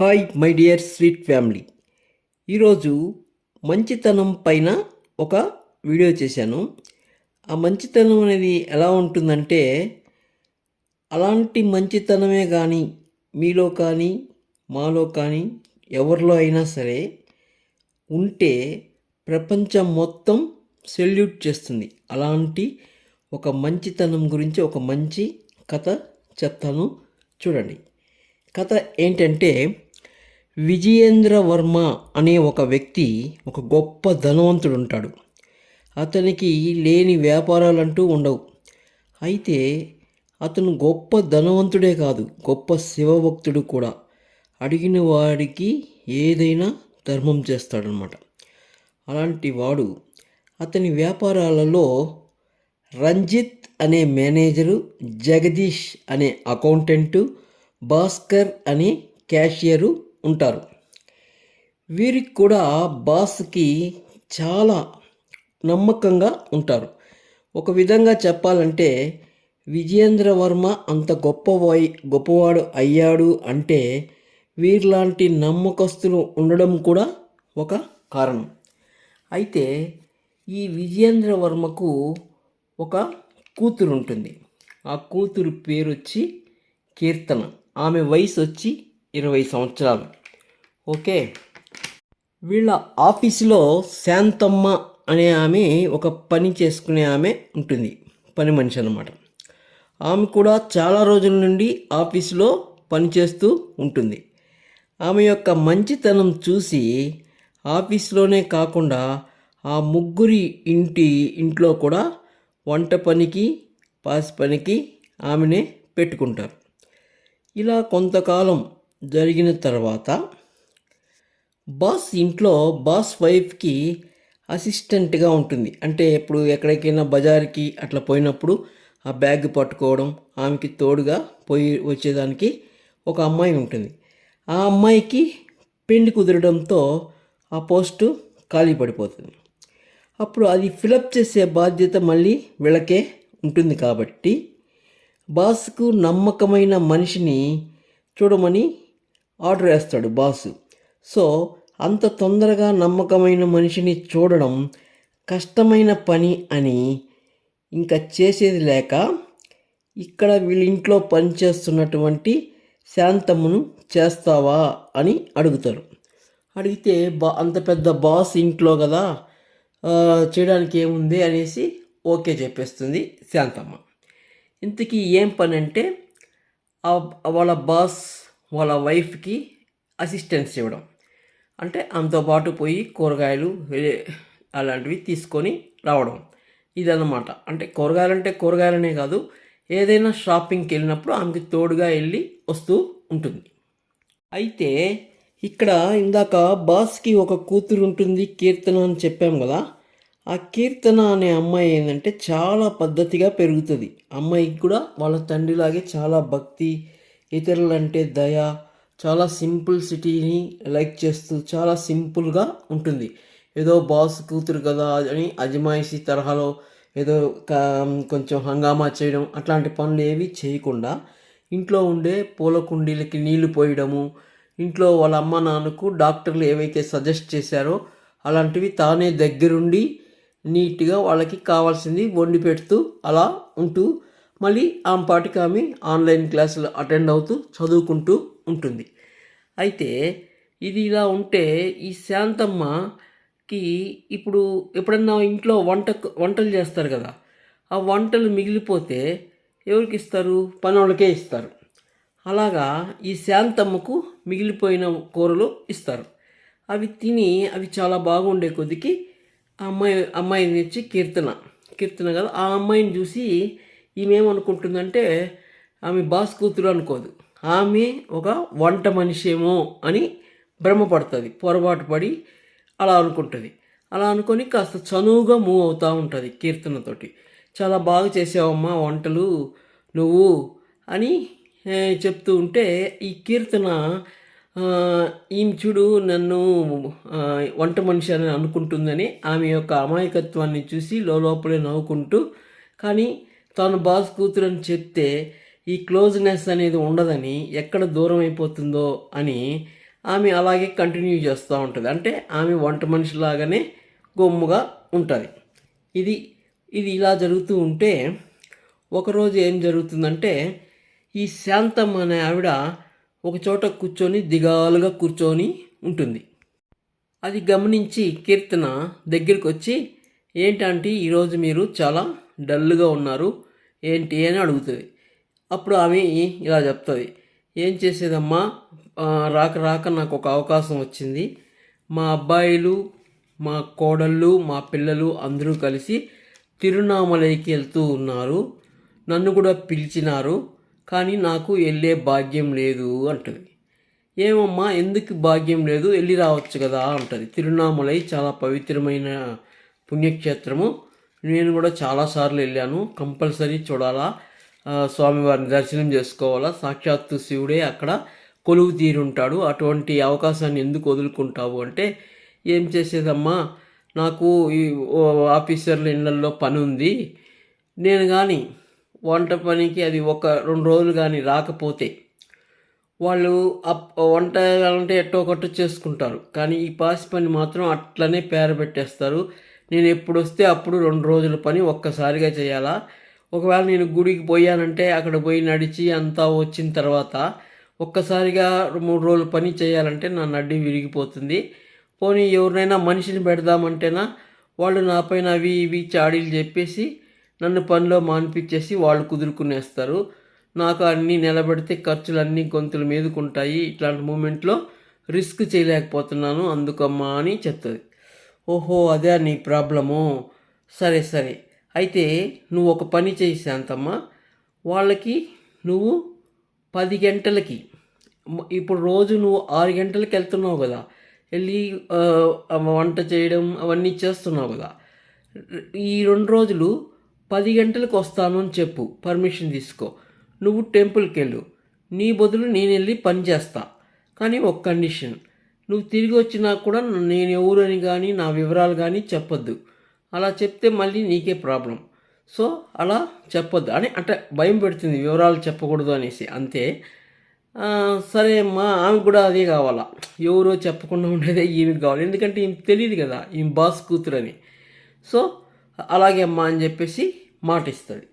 Hi my dear sweet family. ఈరోజు మంచితనం పైన ఒక వీడియో చేశాను. ఆ మంచితనం అనేది ఎలా ఉంటుందంటే అలాంటి మంచితనమే కానీ మీలో కానీ మాలో కానీ ఎవరిలో అయినా సరే ఉంటే ప్రపంచం మొత్తం సెల్యూట్ చేస్తుంది. అలాంటి ఒక మంచితనం గురించి ఒక మంచి కథ చెప్తాను. చూడండి. కథ ఏంటంటే విజయేంద్ర వర్మ అనే ఒక వ్యక్తి ఒక గొప్ప ధనవంతుడు ఉంటాడు అతనికి లేని వ్యాపారాలంటూ ఉండవు. అయితే అతను గొప్ప ధనవంతుడే కాదు గొప్ప శివభక్తుడు కూడా. అడిగిన వాడికి ఏదైనా ధర్మం చేస్తాడనమాట. అలాంటి వాడు అతని వ్యాపారాలలో రంజిత్ అనే మేనేజరు జగదీష్ అనే అకౌంటెంటు భాస్కర్ అనే క్యాషియరు ఉంటారు. వీరికి కూడా బాస్కి చాలా నమ్మకంగా ఉంటారు. ఒక విధంగా చెప్పాలంటే విజయేంద్ర వర్మ అంత వై గొప్పవాడు అయ్యాడు అంటే వీరిలాంటి నమ్మకస్తులు ఉండడం కూడా ఒక కారణం. అయితే ఈ విజయేంద్ర వర్మకు ఒక కూతురు ఉంటుంది ఆ కూతురు పేరు వచ్చి కీర్తన. ఆమె వయసు వచ్చి ఇరవై సంవత్సరాలు. ఓకే. వీళ్ళ ఆఫీసులో శాంతమ్మ అనే ఆమె ఒక పని చేసుకునే ఆమె ఉంటుంది. పని మనిషి అన్నమాట. ఆమె కూడా చాలా రోజుల నుండి ఆఫీసులో పనిచేస్తూ ఉంటుంది. ఆమె యొక్క మంచితనం చూసి ఆఫీస్లోనే కాకుండా ఆ ముగ్గురి ఇంటి ఇంట్లో కూడా వంట పనికి పాసి పనికి ఆమెనే పెట్టుకుంటారు. ఇలా కొంతకాలం జరిగిన తర్వాత బాస్ ఇంట్లో బాస్ వైఫ్కి అసిస్టెంట్గా ఉంటుంది. అంటే ఇప్పుడు ఎక్కడికైనా బజార్కి అట్లా పోయినప్పుడు ఆ బ్యాగ్ పట్టుకోవడం ఆమెకి తోడుగా పోయి వచ్చేదానికి ఒక అమ్మాయి ఉంటుంది. ఆ అమ్మాయికి పెళ్ళి కుదరడంతో ఆ పోస్టు ఖాళీ పడిపోతుంది. అప్పుడు అది ఫిలప్ చేసే బాధ్యత మళ్ళీ వీళ్ళకే ఉంటుంది కాబట్టి బాస్కు నమ్మకమైన మనిషిని చూడమని ఆర్డర్ వేస్తాడు బాసు. సో అంత తొందరగా నమ్మకమైన మనిషిని చూడడం కష్టమైన పని అని ఇంకా చేసేది లేక ఇక్కడ వీళ్ళింట్లో పనిచేస్తున్నటువంటి శాంతమ్మను చేస్తావా అని అడుగుతారు. అడిగితే బా అంత పెద్ద బాస్ ఇంట్లో కదా చేయడానికి ఏముంది అనేసి ఓకే చెప్పేస్తుంది శాంతమ్మ. ఇంతకీ ఏం పని అంటే వాళ్ళ బాస్ వాళ్ళ వైఫ్కి అసిస్టెన్స్ ఇవ్వడం. అంటే ఆమెతో పాటు పోయి కూరగాయలు అలాంటివి తీసుకొని రావడం. ఇదన్నమాట. అంటే కూరగాయలు అంటే కూరగాయలనే కాదు ఏదైనా షాపింగ్కి వెళ్ళినప్పుడు ఆమెకి తోడుగా వెళ్ళి వస్తూ ఉంటుంది. అయితే ఇక్కడ ఇందాక బాస్కి ఒక కూతురు ఉంటుంది కీర్తన అని చెప్పాం కదా. ఆ కీర్తన అనే అమ్మాయి ఏంటంటే చాలా పద్ధతిగా పెరుగుతుంది. అమ్మాయికి కూడా వాళ్ళ తండ్రిలాగే చాలా భక్తి ఇతరులంటే దయ చాలా సింపుల్ సిటీని లైక్ చేస్తూ చాలా సింపుల్గా ఉంటుంది. ఏదో బాస్ కూతురు కదా అని అజమాయిషి తరహాలో ఏదో కొంచెం హంగామా చేయడం అట్లాంటి పనులు ఏవి చేయకుండా ఇంట్లో ఉండే పూల కుండీలకి నీళ్ళు పోయడము ఇంట్లో వాళ్ళ అమ్మ నాన్నకు డాక్టర్లు ఏవైతే సజెస్ట్ చేశారో అలాంటివి తానే దగ్గరుండి నీట్గా వాళ్ళకి కావాల్సింది వండి పెడుతూ అలా ఉంటూ మళ్ళీ ఆమె పాటికి ఆమె ఆన్లైన్ క్లాసులు అటెండ్ అవుతూ చదువుకుంటూ ఉంటుంది. అయితే ఇది ఇలా ఉంటే ఈ శాంతమ్మకి ఇప్పుడు ఎప్పుడన్నా ఇంట్లో వంట వంటలు చేస్తారు కదా ఆ వంటలు మిగిలిపోతే ఎవరికి ఇస్తారు? పనోళ్ళకే ఇస్తారు. అలాగా ఈ శాంతమ్మకు మిగిలిపోయిన కూరలు ఇస్తారు. అవి తిని అవి చాలా బాగుండే కొద్దికి ఆ అమ్మాయి అమ్మాయిని వచ్చి కీర్తన కీర్తన కదా ఆ అమ్మాయిని చూసి ఈమె ఏమనుకుంటుందంటే ఆమె బాస్ కూతురు అనుకోదు. ఆమె ఒక వంట మనిషేమో అని భ్రమపడుతుంది పొరపాటు పడి అలా అనుకుంటుంది. అలా అనుకొని కాస్త చనువుగా మూవ్ అవుతూ ఉంటుంది కీర్తనతోటి. చాలా బాగా చేసావమ్మా వంటలు నువ్వు అని చెప్తూ ఉంటే ఈ కీర్తన ఈమె చూడు నన్ను వంట మనిషి అని అనుకుంటుందని ఆమె యొక్క అమాయకత్వాన్ని చూసి లోపలే నవ్వుకుంటూ కానీ తాను బాస్ కూతురు అని చెప్తే ఈ క్లోజ్నెస్ అనేది ఉండదని ఎక్కడ దూరం అయిపోతుందో అని ఆమె అలాగే కంటిన్యూ చేస్తూ ఉంటుంది. అంటే ఆమె వంట మనిషిలాగానే గొమ్ముగా ఉంటుంది. ఇది ఇది ఇలా జరుగుతూ ఉంటే ఒకరోజు ఏం జరుగుతుందంటే ఈ శాంతం అనే ఆవిడ ఒక చోట కూర్చొని దిగాలుగా కూర్చొని ఉంటుంది. అది గమనించి కీర్తన దగ్గరికి వచ్చి ఏంటంటే ఈరోజు మీరు చాలా డల్గా ఉన్నారు. ఏంటి అని అడుగుతుంది. అప్పుడు ఆమె ఇలా చెప్తుంది. ఏం చేసేదమ్మా? రాక రాక నాకు ఒక అవకాశం వచ్చింది. మా అబ్బాయిలు మా కోడళ్ళు మా పిల్లలు అందరూ కలిసి తిరునామలైకి వెళ్తూ ఉన్నారు. నన్ను కూడా పిలిచినారు. కానీ నాకు వెళ్ళే భాగ్యం లేదు అంటుంది. ఏమమ్మా? ఎందుకు భాగ్యం లేదు? వెళ్ళి రావచ్చు కదా అంటుంది. తిరునామలై చాలా పవిత్రమైన పుణ్యక్షేత్రము. నేను కూడా చాలాసార్లు వెళ్ళాను. కంపల్సరీ చూడాలా. స్వామివారిని దర్శనం చేసుకోవాలా. సాక్షాత్తు శివుడే అక్కడ కొలువు తీరుంటాడు. అటువంటి అవకాశాన్ని ఎందుకు వదులుకుంటావు అంటే ఏం చేసేదమ్మా? నాకు ఈ ఆఫీసర్ల ఇళ్ళల్లో పని ఉంది నేను కానీ వంట పనికి అది ఒక రెండు రోజులు కానీ రాకపోతే వాళ్ళు అప్ వంట అంటే ఎట్టో ఒకటి చేసుకుంటారు. కానీ ఈ పాసి పని మాత్రం అట్లనే పేర పెట్టేస్తారు నేను ఎప్పుడు వస్తే అప్పుడు రెండు రోజుల పని ఒక్కసారిగా చేయాలా? ఒకవేళ నేను గుడికి పోయానంటే అక్కడ పోయి నడిచి అంతా వచ్చిన తర్వాత ఒక్కసారిగా మూడు రోజులు పని చేయాలంటే నా నడ్డి విరిగిపోతుంది. పోనీ ఎవరినైనా మనిషిని పెడదామంటేనా? వాళ్ళు నాపైన అవి ఇవి చాడీలు చెప్పేసి నన్ను పనిలో మానిపించేసి వాళ్ళు కుదురుకునేస్తారు. నాకు అన్నీ నిలబెడితే ఖర్చులు అన్నీ గొంతుల మీదకుంటాయి. ఇట్లాంటి మూమెంట్లో రిస్క్ చేయలేకపోతున్నాను. అందుకమ్మా అని చెప్తుంది. ఓహో అదే నీ ప్రాబ్లము. సరే సరే. అయితే నువ్వు ఒక పని చేయి శాంతమ్మ. వాళ్ళకి నువ్వు పది గంటలకి ఇప్పుడు రోజు నువ్వు ఆరు గంటలకి వెళ్తున్నావు కదా. వెళ్ళి వంట చేయడం అవన్నీ చేస్తున్నావు కదా. ఈ రెండు రోజులు పది గంటలకు వస్తాను అని చెప్పు. పర్మిషన్ తీసుకో. నువ్వు టెంపుల్కి వెళ్ళు నీ బదులు నేను వెళ్ళి పని చేస్తా. కానీ ఒక కండిషన్. నువ్వు తిరిగి వచ్చినా కూడా నేను ఎవరు అని కానీ నా వివరాలు కానీ చెప్పొద్దు. అలా చెప్తే మళ్ళీ నీకే ప్రాబ్లం. సో అలా చెప్పొద్దు. అని అంటే భయం పెడుతుంది వివరాలు చెప్పకూడదు అనేసి. అంతే. సరే అమ్మా ఆమె కూడా అదే కావాలా? ఎవరో చెప్పకుండా ఉండేదే ఈమెకి కావాలి. ఎందుకంటే ఈమె తెలియదు కదా ఈమె బాస్ కూతురని. సో అలాగే అమ్మా అని చెప్పేసి మాట ఇస్తుంది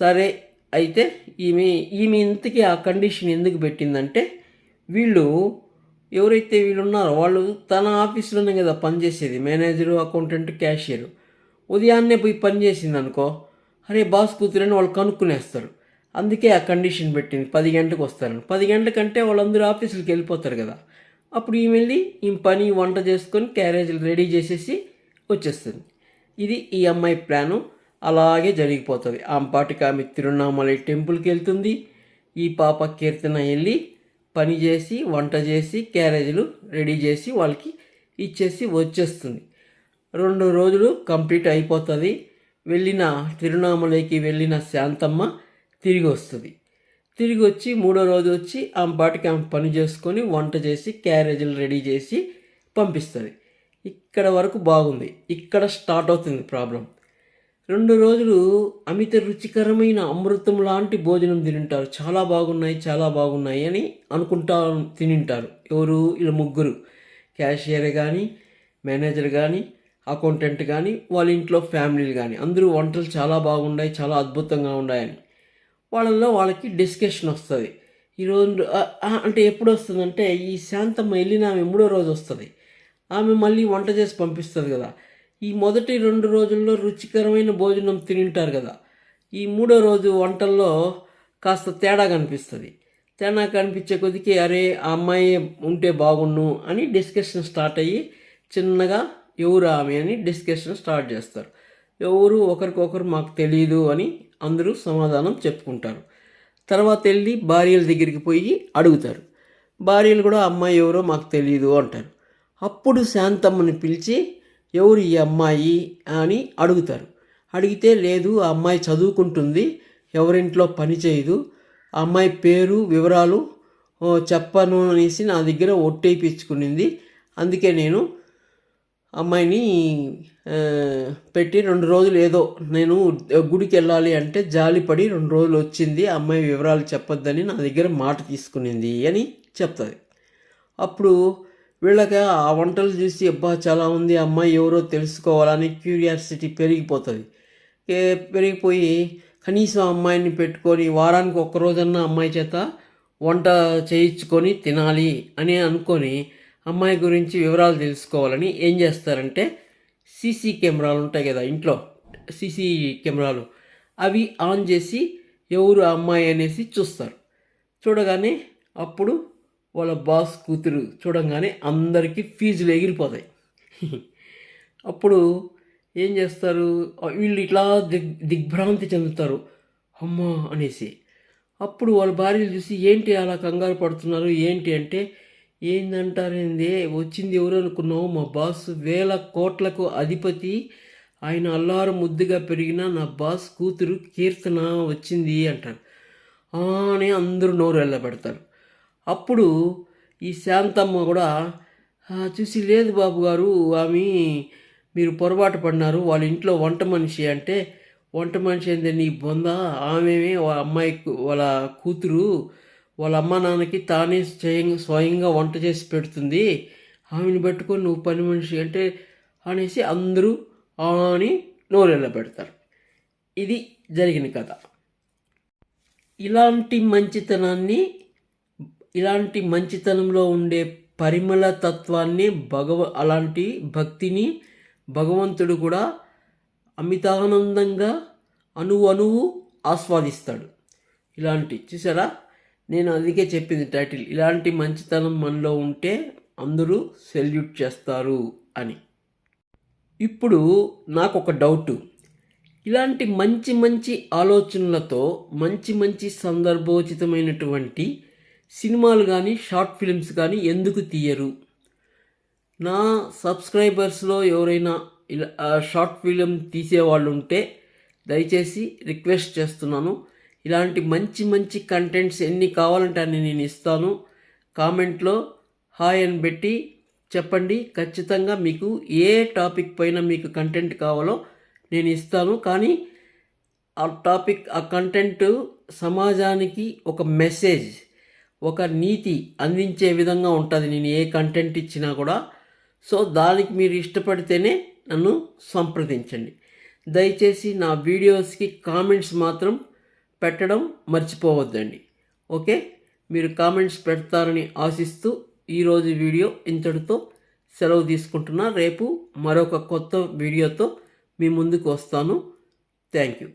సరే అయితే ఈమె ఈమె ఇంతకీ ఆ కండిషన్ ఎందుకు పెట్టిందంటే వీళ్ళు ఎవరైతే వీళ్ళు ఉన్నారో వాళ్ళు తన ఆఫీస్లోనే కదా పనిచేసేది మేనేజరు అకౌంటెంట్ క్యాషియర్. ఉదయాన్నే పోయి పని చేసింది అనుకో అరే బాస్ కూతురని వాళ్ళు కనుక్కునేస్తారు. అందుకే ఆ కండిషన్ పెట్టింది పది గంటలకు వస్తారని. పది గంటలకంటే వాళ్ళందరూ ఆఫీసులకు వెళ్ళిపోతారు కదా. అప్పుడు ఈమె వెళ్ళి ఈ పని వంట చేసుకొని క్యారేజీలు రెడీ చేసేసి వచ్చేస్తుంది. ఇది ఈ అమ్మాయి ప్లాను. అలాగే జరిగిపోతుంది. ఆమె పాటికి ఆమె తిరుణామలై టెంపుల్కి వెళ్తుంది. ఈ పాప కీర్తన వెళ్ళి పని చేసి వంట చేసి క్యారేజీలు రెడీ చేసి వాళ్ళకి ఇచ్చేసి వచ్చేస్తుంది. రెండు రోజులు కంప్లీట్ అయిపోతుంది. వెళ్ళిన తిరునామలైకి వెళ్ళిన శాంతమ్మ తిరిగి వస్తుంది. తిరిగి వచ్చి మూడో రోజు వచ్చి ఆమె పాటికి ఆమె పని చేసుకొని వంట చేసి క్యారేజీలు రెడీ చేసి పంపిస్తుంది. ఇక్కడ వరకు బాగుంది. ఇక్కడ స్టార్ట్ అవుతుంది ప్రాబ్లం. రెండు రోజులు అమిత రుచికరమైన అమృతం లాంటి భోజనం తినింటారు. చాలా బాగున్నాయి చాలా బాగున్నాయి అని అనుకుంటా తినింటారు. ఎవరు? ఇలా ముగ్గురు. క్యాషియర్ కానీ మేనేజర్ కానీ అకౌంటెంట్ కానీ వాళ్ళ ఇంట్లో ఫ్యామిలీలు కానీ అందరూ వంటలు చాలా బాగున్నాయి చాలా అద్భుతంగా ఉన్నాయని. వాళ్ళల్లో వాళ్ళకి డిస్కషన్ వస్తుంది. ఈరోజు అంటే ఎప్పుడు వస్తుందంటే ఈ శాంతమ్మ వెళ్ళిన ఆమె మూడో రోజు వస్తుంది. ఆమె మళ్ళీ వంట చేసి పంపిస్తుంది కదా. ఈ మొదటి రెండు రోజుల్లో రుచికరమైన భోజనం తింటారు కదా. ఈ మూడో రోజు వంటల్లో కాస్త తేడా కనిపిస్తుంది. తేడా కనిపించే కొద్దికి అరే ఆ అమ్మాయి ఉంటే బాగుండు అని డిస్కషన్ స్టార్ట్ అయ్యి చిన్నగా ఎవరు ఆమె అని డిస్కషన్ స్టార్ట్ చేస్తారు. ఎవరు ఒకరికొకరు మాకు తెలియదు అని అందరూ సమాధానం చెప్పుకుంటారు. తర్వాత వెళ్ళి భార్యల దగ్గరికి పోయి అడుగుతారు. భార్యలు కూడా అమ్మాయి ఎవరో మాకు తెలియదు అంటారు. అప్పుడు శాంతమ్మని పిలిచి ఎవరు ఈ అమ్మాయి అని అడుగుతారు. అడిగితే లేదు ఆ అమ్మాయి చదువుకుంటుంది ఎవరింట్లో పని చేయదు ఆ అమ్మాయి పేరు వివరాలు చెప్పను అనేసి నా దగ్గర ఒట్టేపించుకునింది అందుకే నేను అమ్మాయిని పెట్టి రెండు రోజులు ఏదో నేను గుడికి వెళ్ళాలి అంటే జాలిపడి రెండు రోజులు వచ్చింది అమ్మాయి వివరాలు చెప్పొద్దని నా దగ్గర మాట తీసుకునింది అని చెప్తుంది. అప్పుడు వీళ్ళకి ఆ వంటలు చూసి అబ్బా చాలా ఉంది అమ్మాయి ఎవరో తెలుసుకోవాలని క్యూరియాసిటీ పెరిగిపోతుంది. పెరిగిపోయి కనీసం అమ్మాయిని పెట్టుకొని వారానికి ఒక్క రోజన్నా అమ్మాయి చేత వంట చేయించుకొని తినాలి అని అనుకొని అమ్మాయి గురించి వివరాలు తెలుసుకోవాలని ఏం చేస్తారంటే సీసీ కెమెరాలు ఉంటాయి కదా ఇంట్లో సీసీ కెమెరాలు. అవి ఆన్ చేసి ఎవరు ఆ అమ్మాయి అనేసి చూస్తారు. చూడగానే అప్పుడు వాళ్ళ బాస్ కూతురు చూడంగానే అందరికీ ఫీజులు ఎగిరిపోతాయి. అప్పుడు ఏం చేస్తారు? వీళ్ళు ఇట్లా దిగ్ దిగ్భ్రాంతి చెందుతారు. అమ్మా అనేసి. అప్పుడు వాళ్ళ భార్యలు చూసి ఏంటి అలా కంగారు పడుతున్నారు? ఏంటి అంటే ఏందంటారేంది? వచ్చింది ఎవరు అనుకున్నావు? మా బాస్ వేల కోట్లకు అధిపతి. ఆయన అల్లారు ముద్దుగా పెరిగిన నా బాస్ కూతురు కీర్తన వచ్చింది అంటారు. అని అందరూ నోరు వెళ్ళబెడతారు అప్పుడు ఈ శాంతమ్మ కూడా చూసి లేదు బాబు గారు ఆమె మీరు పొరపాటు పడినారు. వాళ్ళ ఇంట్లో వంట మనిషి అంటే వంట మనిషి అంటే నీ బొంద. ఆమె వాళ్ళ అమ్మాయి వాళ్ళ కూతురు. వాళ్ళ అమ్మ నాన్నకి తానే స్వయంగా స్వయంగా వంట చేసి పెడుతుంది. ఆమెను పెట్టుకొని నువ్వు పని మనిషి అంటే అనేసి అందరూ అని నోరెళ్ళ పెడతారు. ఇది జరిగిన కథ. ఇలాంటి మంచితనాన్ని ఇలాంటి మంచితనంలో ఉండే పరిమళ తత్వాన్ని భగవ అలాంటి భక్తిని భగవంతుడు కూడా అమితానందంగా అణువు అణువు ఆస్వాదిస్తాడు. ఇలాంటి చూసారా నేను అందుకే చెప్పింది టైటిల్ ఇలాంటి మంచితనం మనలో ఉంటే అందరూ సెల్యూట్ చేస్తారు అని. ఇప్పుడు నాకు ఒక డౌటు ఇలాంటి మంచి మంచి ఆలోచనలతో మంచి మంచి సందర్భోచితమైనటువంటి సినిమాలు కానీ షార్ట్ ఫిల్మ్స్ కానీ ఎందుకు తీయరు? నా సబ్స్క్రైబర్స్లో ఎవరైనా ఇలా ఆ, షార్ట్ ఫిలిం తీసేవాళ్ళు ఉంటే దయచేసి రిక్వెస్ట్ చేస్తున్నాను. ఇలాంటి మంచి మంచి కంటెంట్స్ ఎన్ని కావాలంటే అన్ని నేను ఇస్తాను. కామెంట్లో హాయ్ అని పెట్టి చెప్పండి. ఖచ్చితంగా మీకు ఏ టాపిక్ పైన మీకు కంటెంట్ కావాలో నేను ఇస్తాను. కానీ ఆ టాపిక్ ఆ కంటెంట్ సమాజానికి ఒక మెసేజ్. ఒక నీతి అందించే విధంగా ఉంటుంది. నేను ఏ కంటెంట్ ఇచ్చినా కూడా. సో దానికి మీరు ఇష్టపడితేనే నన్ను సంప్రదించండి. దయచేసి నా వీడియోస్కి కామెంట్స్ మాత్రం పెట్టడం మర్చిపోవద్దండి. ఓకే? మీరు కామెంట్స్ పెడతారని ఆశిస్తూ ఈరోజు వీడియో ఇంతటితో సెలవు తీసుకుంటున్నా. రేపు మరొక కొత్త వీడియోతో మీ ముందుకు వస్తాను. Thank you.